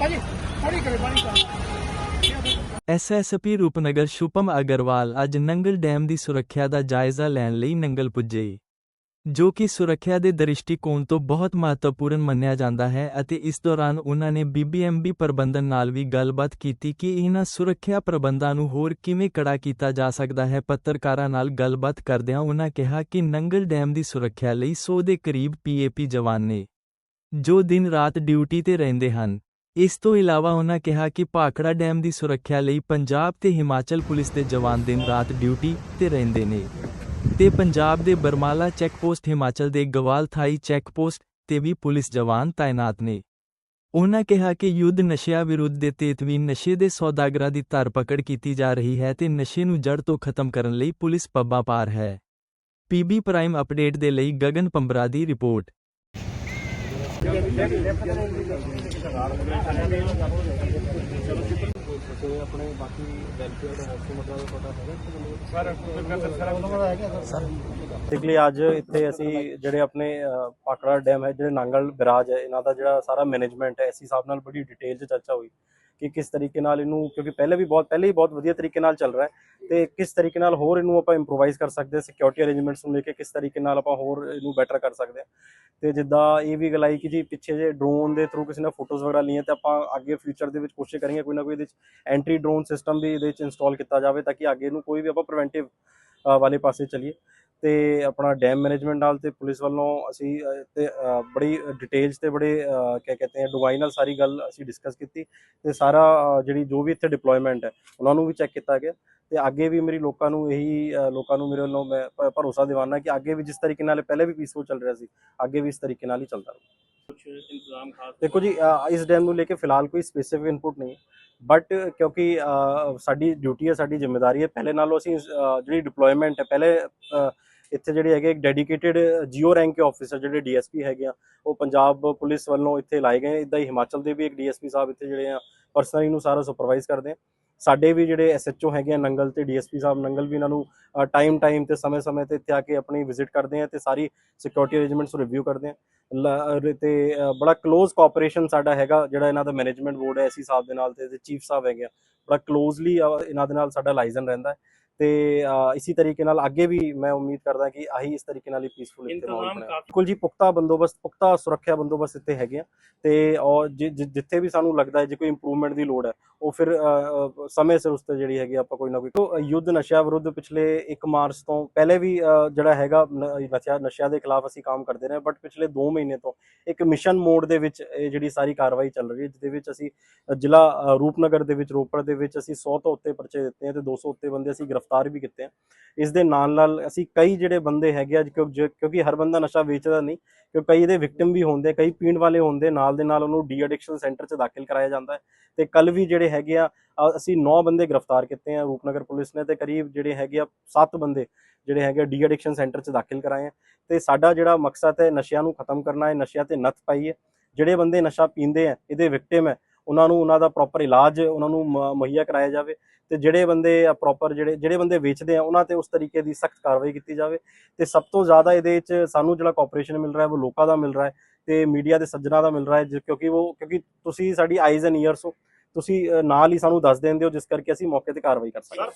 ਭਾਜੀ ਪਾਣੀ ਕਰੇ ਪਾਣੀ ਕਰ ਐਸਐਸਪੀ ਰੂਪਨਗਰ ਸ਼ੁਭਮ ਅਗਰਵਾਲ ਅੱਜ ਨੰਗਲ ਡੈਮ ਦੀ ਸੁਰੱਖਿਆ ਦਾ ਜਾਇਜ਼ਾ ਲੈਣ ਲਈ ਨੰਗਲ ਪੁੱਜੇ। ਜੋ ਕਿ ਸੁਰੱਖਿਆ ਦੇ ਦ੍ਰਿਸ਼ਟੀਕੋਣ ਤੋਂ ਬਹੁਤ ਮਹੱਤਵਪੂਰਨ ਮੰਨਿਆ ਜਾਂਦਾ ਹੈ ਅਤੇ ਇਸ ਦੌਰਾਨ ਉਹਨਾਂ ਨੇ ਬੀਬੀਐਮਬੀ ਪ੍ਰਬੰਧਨ ਨਾਲ ਵੀ ਗੱਲਬਾਤ ਕੀਤੀ ਕਿ ਇਹਨਾਂ ਸੁਰੱਖਿਆ ਪ੍ਰਬੰਧਾਂ ਨੂੰ ਹੋਰ ਕਿਵੇਂ ਕੜਾ ਕੀਤਾ ਜਾ ਸਕਦਾ ਹੈ। ਪੱਤਰਕਾਰਾਂ ਨਾਲ ਗੱਲਬਾਤ ਕਰਦਿਆਂ ਉਨ੍ਹਾਂ ਕਿਹਾ ਕਿ ਨੰਗਲ ਡੈਮ ਦੀ ਸੁਰੱਖਿਆ ਲਈ 100 ਦੇ ਕਰੀਬ ਪੀਏਪੀ ਜਵਾਨ ਨੇ, ਜੋ ਦਿਨ ਰਾਤ ਡਿਊਟੀ ਤੇ ਰਹਿੰਦੇ ਹਨ। ਇਸ ਤੋਂ ਇਲਾਵਾ ਉਹਨਾਂ ਕਿਹਾ ਕਿ ਭਾਖੜਾ ਡੈਮ ਦੀ ਸੁਰੱਖਿਆ ਲਈ ਪੰਜਾਬ ਤੇ ਹਿਮਾਚਲ ਪੁਲਿਸ ਦੇ ਜਵਾਨ ਦਿਨ ਰਾਤ ਡਿਊਟੀ ਤੇ ਰਹਿੰਦੇ ਨੇ ਤੇ ਪੰਜਾਬ ਦੇ ਬਰਮਾਲਾ ਚੈੱਕ ਪੋਸਟ ਹਿਮਾਚਲ ਦੇ ਗਵਾਲ ਥਾਈ ਚੈੱਕ ਪੋਸਟ ਤੇ ਵੀ ਪੁਲਿਸ ਜਵਾਨ ਤਾਇਨਾਤ ਨੇ। ਉਹਨਾਂ ਕਿਹਾ ਕਿ ਯੁੱਧ ਨਸ਼ਿਆਂ ਵਿਰੁੱਧ ਦੇ ਤੇਤਵੀ ਨਸ਼ੇ ਦੇ ਸੌਦਾਗਰਾਂ ਦੀ ਧਰਪਕੜ ਕੀਤੀ ਜਾ ਰਹੀ ਹੈ ਤੇ ਨਸ਼ੇ ਨੂੰ ਜੜ ਤੋਂ ਖਤਮ ਕਰਨ ਲਈ ਪੁਲਿਸ ਪੱਬਾਂ ਪਾਰ ਹੈ। ਪੀਬੀ ਪ੍ਰਾਈਮ ਅਪਡੇਟ ਦੇ ਲਈ ਗਗਨ ਪੰਬਰਾ ਦੀ ਰਿਪੋਰਟ। ਆਪਣੇ ਬਾਕੀ ਵੈਲਫੇਅਰ ਹਸਪਤਾਲ ਦਾ ਪਤਾ ਹੈਗਾ ਸਰ ਬੇਸਿਕਲੀ ਅੱਜ ਇੱਥੇ ਅਸੀਂ ਜਿਹੜੇ ਆਪਣੇ ਪਾਕੜਾ ਡੈਮ ਹੈ, ਜਿਹੜੇ ਨਾਂਗਲ ਬਰਾਜ ਹੈ, ਇਹਨਾਂ ਦਾ ਜਿਹੜਾ ਸਾਰਾ ਮੈਨੇਜਮੈਂਟ ਹੈ ਐਸੀ ਸਾਹਿਬ ਨਾਲ ਬੜੀ ਡਿਟੇਲ 'ਚ ਚਰਚਾ ਹੋਈ। ਕਿ ਕਿਸ ਤਰੀਕੇ ਨਾਲ ਇਹਨੂੰ, ਕਿਉਂਕਿ ਪਹਿਲੇ ਵੀ ਬਹੁਤ, ਪਹਿਲੇ ਹੀ ਬਹੁਤ ਵਧੀਆ ਤਰੀਕੇ ਨਾਲ ਚੱਲ ਰਿਹਾ ਹੈ। ਤੇ ਕਿਸ ਤਰੀਕੇ ਨਾਲ ਹੋਰ ਇਹਨੂੰ ਆਪਾਂ ਇੰਪਰੋਵਾਈਜ਼ ਕਰ ਸਕਦੇ ਹਾਂ ਸਿਕਿਉਰਿਟੀ ਅਰੇਂਜਮੈਂਟਸ ਨੂੰ ਲੈ ਕੇ ਕਿਸ ਤਰੀਕੇ ਨਾਲ ਆਪਾਂ ਹੋਰ ਇਹਨੂੰ ਬੈਟਰ ਕਰ ਸਕਦੇ ਹਾਂ। ਤੇ ਜਿੱਦਾਂ ਇਹ ਵੀ ਗੱਲ ਆਈ ਕਿ ਜੀ ਪਿੱਛੇ ਜੇ ਡਰੋਨ ਦੇ ਥਰੂ ਕਿਸੇ ਨੇ ਫੋਟੋਜ਼ ਵਗੈਰਾ ਲਈਆਂ ਤੇ ਆਪਾਂ ਅੱਗੇ ਫਿਊਚਰ ਦੇ ਵਿੱਚ ਕੋਸ਼ਿਸ਼ ਕਰਾਂਗੇ ਕੋਈ ਨਾ ਕੋਈ ਇਹਦੇ ਵਿੱਚ ਐਂਟਰੀ ਡਰੋਨ ਸਿਸਟਮ ਵੀ ਇਹਦੇ ਵਿੱਚ ਇੰਸਟਾਲ ਕੀਤਾ ਜਾਵੇ ਤਾਂ ਕਿ ਅੱਗੇ ਨੂੰ ਕੋਈ ਵੀ ਆਪਾਂ ਪ੍ਰੀਵੈਂਟਿਵ ਵਾਲੇ ਪਾਸੇ ਚਲੀਏ। ਤੇ ਆਪਣਾ ਡੈਮ ਮੈਨੇਜਮੈਂਟ ਨਾਲ ਤੇ ਪੁਲਿਸ ਵੱਲੋਂ ਅਸੀਂ ਅ, ਤੇ ਬੜੀ ਡਿਟੇਲਸ ਤੇ ਬੜੇ ਅ, ਕਿਆ ਕਹਤੇ ਹੈ ਡੁਗਾਈ ਨਾਲ ਸਾਰੀ ਗੱਲ ਅਸੀਂ ਡਿਸਕਸ ਕੀਤੀ ਤੇ ਸਾਰਾ ਜਿਹੜੀ ਜੋ ਵੀ ਇੱਥੇ ਡਿਪਲੋਇਮੈਂਟ ਹੈ ਉਹਨਾਂ ਨੂੰ ਵੀ ਚੈੱਕ ਕੀਤਾ ਗਿਆ ਤੇ ਅੱਗੇ ਵੀ ਮੇਰੀ ਲੋਕਾਂ ਨੂੰ ਇਹੀ ਲੋਕਾਂ ਨੂੰ ਮੇਰੇ ਵੱਲੋਂ ਮੈਂ ਭਰੋਸਾ ਦਿਵਾਨਾ ਕਿ ਅੱਗੇ ਵੀ ਜਿਸ ਤਰੀਕੇ ਨਾਲ ਪਹਿਲੇ ਵੀ ਪੀਸਫੁਲ ਚੱਲ ਰਿਹਾ ਸੀ ਅੱਗੇ ਵੀ ਇਸ ਤਰੀਕੇ ਨਾਲ ਹੀ ਚੱਲਦਾ ਰਹੇ। ਕੁਝ ਇੰਤਜ਼ਾਮ ਖਾਸ ਦੇਖੋ ਜੀ ਅ, ਇਸ ਡੈਮ ਨੂੰ ਲੈ ਕੇ ਫਿਲਹਾਲ ਕੋਈ ਸਪੈਸੀਫਿਕ ਇਨਪੁਟ ਨਹੀਂ। ਬਟ ਕਿਉਂਕਿ ਅ, ਸਾਡੀ ਡਿਊਟੀ ਹੈ ਸਾਡੀ ਜ਼ਿੰਮੇਵਾਰੀ ਹੈ। ਪਹਿਲੇ ਨਾਲੋਂ ਅਸੀਂ ਅ, ਜਿਹੜੀ ਡਿਪਲੋਇਮੈਂਟ ਹੈ ਪਹਿਲੇ ਅ, ਇੱਥੇ ਜਿਹੜੇ ਹੈਗੇ ਇੱਕ ਡੈਡੀਕੇਟਿਡ ਜੀਓ ਰੈਂਕ ਦੇ ਆਫੀਸਰ ਜਿਹੜੇ ਡੀਐਸਪੀ ਹੈਗੇ ਆ ਉਹ ਪੰਜਾਬ ਪੁਲਿਸ ਵੱਲੋਂ ਇੱਥੇ ਲਾਏ ਗਏ ਇਦਾਂ ਹੀ ਹਿਮਾਚਲ ਦੇ ਵੀ ਇੱਕ ਡੀਐਸਪੀ ਸਾਹਿਬ ਇੱਥੇ ਜਿਹੜੇ ਆ ਪਰਸਨਲੀ ਨੂੰ ਸਾਰਾ ਸੁਪਰਵਾਈਜ਼ ਕਰਦੇ ਆ। ਸਾਡੇ ਵੀ ਜਿਹੜੇ ਐਸਐਚਓ ਹੈਗੇ ਆ, ਨੰਗਲ ਤੇ ਡੀਐਸਪੀ ਸਾਹਿਬ, ਨੰਗਲ ਵੀ ਇਹਨਾਂ ਨੂੰ ਟਾਈਮ ਟਾਈਮ ਤੇ ਸਮੇਂ-ਸਮੇਂ ਤੇ ਇੱਥੇ ਆ ਕੇ ਆਪਣੀ ਵਿਜ਼ਿਟ ਕਰਦੇ ਆ ਤੇ ਸਾਰੀ ਸਿਕਿਉਰਿਟੀ ਅਰੇਂਜਮੈਂਟਸ ਨੂੰ ਰਿਵਿਊ ਕਰਦੇ ਆ। ਤੇ ਬੜਾ ক্লোਜ਼ ਕੋਆਪਰੇਸ਼ਨ ਸਾਡਾ ਹੈਗਾ, ਜਿਹੜਾ ਇਹਨਾਂ ਦਾ ਮੈਨੇਜਮੈਂਟ ਬੋਰਡ ਹੈ ਐਸੀ ਸਾਹਿਬ ਦੇ ਨਾਲ ਤੇ ਚੀਫ ਸਾਹਿਬ ਹੈਗੇ ਆ। ਬੜਾ ক্লোਜ਼ਲੀ ਇਹਨਾਂ ਦੇ ਨਾਲ ਸਾਡਾ ਲਾਈਜ਼ਨ ਰਹਿੰਦਾ ਹੈ। ਤੇ ਇਸੀ ਤਰੀਕੇ ਨਾਲ ਅੱਗੇ ਵੀ ਮੈਂ ਉਮੀਦ ਕਰਦਾ ਕਿ ਆਹੀ ਇਸ ਤਰੀਕੇ ਨਾਲ ਹੀ ਪੀਸਫੁਲ ਇੱਥੇ ਮਾਹੌਲ ਕਾਫੀ ਬਿਲਕੁਲ ਜੀ ਪੁਖਤਾ ਬੰਦੋਬਸਤ ਪੁਖਤਾ ਸੁਰੱਖਿਆ ਬੰਦੋਬਸਤ ਇੱਥੇ ਹੈਗੇ ਆ ਤੇ ਔਰ ਜਿੱਥੇ ਵੀ ਸਾਨੂੰ ਲੱਗਦਾ ਹੈ ਜੇ ਕੋਈ ਇੰਪਰੂਵਮੈਂਟ ਦੀ ਲੋੜ ਹੈ ਉਹ ਫਿਰ ਸਮੇਂ ਸਿਰ ਉਸ ਤੇ ਜਿਹੜੀ ਹੈਗੀ ਆਪਾਂ ਕੋਈ ਨਾ ਕੋਈ ਯੁੱਧ ਨਸ਼ਾ ਵਿਰੁੱਧ ਪਿਛਲੇ 1 ਮਾਰਚ ਤੋਂ ਪਹਿਲੇ ਵੀ ਜਿਹੜਾ ਹੈਗਾ ਨਸ਼ਾ ਨਸ਼ਿਆਂ ਦੇ ਖਿਲਾਫ ਅਸੀਂ ਕੰਮ ਕਰਦੇ ਰਹੇ ਬਟ ਪਿਛਲੇ 2 ਮਹੀਨੇ ਤੋਂ ਇੱਕ ਮਿਸ਼ਨ ਮੋਡ ਦੇ ਵਿੱਚ ਇਹ ਜਿਹੜੀ ਸਾਰੀ ਕਾਰਵਾਈ ਚੱਲ ਰਹੀ ਹੈ ਜਿਹਦੇ ਵਿੱਚ ਅਸੀਂ ਜ਼ਿਲ੍ਹਾ ਰੂਪਨਗਰ ਦੇ ਵਿੱਚ ਰੋਪੜ ਦੇ ਵਿੱਚ ਅਸੀਂ 100 ਤੋਂ ਉੱਤੇ ਪਰਚੇ ਦਿੱਤੇ ਆ ਤੇ 200 ਉੱਤੇ ਬੰਦੇ ਅਸੀਂ ਗ੍ਰਿਫਤਾਰ ਗ੍ਰਿਫ਼ਤਾਰ ਵੀ ਕੀਤੇ ਆ। ਇਸ ਦੇ ਨਾਲ ਨਾਲ ਅਸੀਂ ਕਈ ਜਿਹੜੇ ਬੰਦੇ ਹੈਗੇ ਆ ਕਿਉਂਕਿ ਹਰ ਬੰਦਾ ਨਸ਼ਾ ਵੇਚਦਾ ਨਹੀਂ, ਕਿਉਂ ਕਈ ਇਹਦੇ ਵਿਕਟਿਮ ਵੀ ਹੁੰਦੇ ਕਈ ਪੀਣ ਵਾਲੇ ਹੁੰਦੇ ਨਾਲ ਦੇ ਨਾਲ ਉਹਨੂੰ ਡੀ ਐਡਿਕਸ਼ਨ ਸੈਂਟਰ 'ਚ ਦਾਖਲ ਕਰਾਇਆ ਜਾਂਦਾ ਹੈ। ਤੇ ਕੱਲ ਵੀ ਜਿਹੜੇ ਹੈਗੇ ਆ ਅਸੀਂ 9 ਬੰਦੇ ਗ੍ਰਿਫਤਾਰ ਕੀਤੇ ਆ, ਰੂਪਨਗਰ ਪੁਲਿਸ ਨੇ ਤੇ ਕਰੀਬ ਜਿਹੜੇ ਹੈਗੇ ਆ 7 ਬੰਦੇ ਜਿਹੜੇ ਹੈਗੇ ਡੀ ਐਡਿਕਸ਼ਨ ਸੈਂਟਰ 'ਚ ਦਾਖਲ ਕਰਾਏ ਆ। ਤੇ ਸਾਡਾ ਜਿਹੜਾ ਮਕਸਦ ਹੈ ਨਸ਼ਿਆਂ ਨੂੰ ਖਤਮ ਕਰਨਾ ਹੈ, ਨਸ਼ਿਆਂ ਤੇ ਨੱਥ ਪਾਈ ਹੈ ਜਿਹੜੇ ਬੰਦੇ ਨਸ਼ਾ ਪੀਂਦੇ ਆ, ਇਹਦੇ ਵਿਕਟਿਮ ਹੈ ਉਹਨਾਂ ਨੂੰ, ਉਹਨਾਂ ਦਾ ਪ੍ਰੋਪਰ ਇਲਾਜ, ਉਹਨਾਂ ਨੂੰ ਮ- ਮੁਹੱਈਆ ਕਰਾਇਆ ਜਾਵੇ ਤੇ ਜਿਹੜੇ ਬੰਦੇ ਪ੍ਰੋਪਰ ਜਿਹੜੇ ਜਿਹੜੇ ਬੰਦੇ ਵੇਚਦੇ ਆ, ਉਹਨਾਂ ਤੇ ਉਸ ਤਰੀਕੇ ਦੀ ਸਖਤ ਕਾਰਵਾਈ ਕੀਤੀ ਜਾਵੇ ਤੇ ਸਭ ਤੋਂ ਜ਼ਿਆਦਾ ਇਹਦੇ ਵਿੱਚ ਸਾਨੂੰ ਜਿਹੜਾ ਕੋਆਪਰੇਸ਼ਨ ਮਿਲ ਰਿਹਾ ਹੈ ਉਹ ਲੋਕਾਂ ਦਾ ਮਿਲ ਰਿਹਾ ਹੈ ਤੇ ਮੀਡੀਆ ਦੇ ਸੱਜਣਾ ਦਾ ਮਿਲ ਰਿਹਾ ਹੈ ਕਿਉਂਕਿ ਉਹ, ਕਿਉਂਕਿ ਤੁਸੀਂ ਸਾਡੀ ਆਈਜ਼ ਐਂਡ ਈਅਰਸ ਹੋ, ਤੁਸੀਂ ਨਾਲ ਹੀ ਸਾਨੂੰ ਦੱਸ ਦਿੰਦੇ ਹੋ ਜਿਸ ਕਰਕੇ ਅਸੀਂ ਮੌਕੇ ਤੇ ਕਾਰਵਾਈ ਕਰ ਸਕਦੇ ਹਾਂ।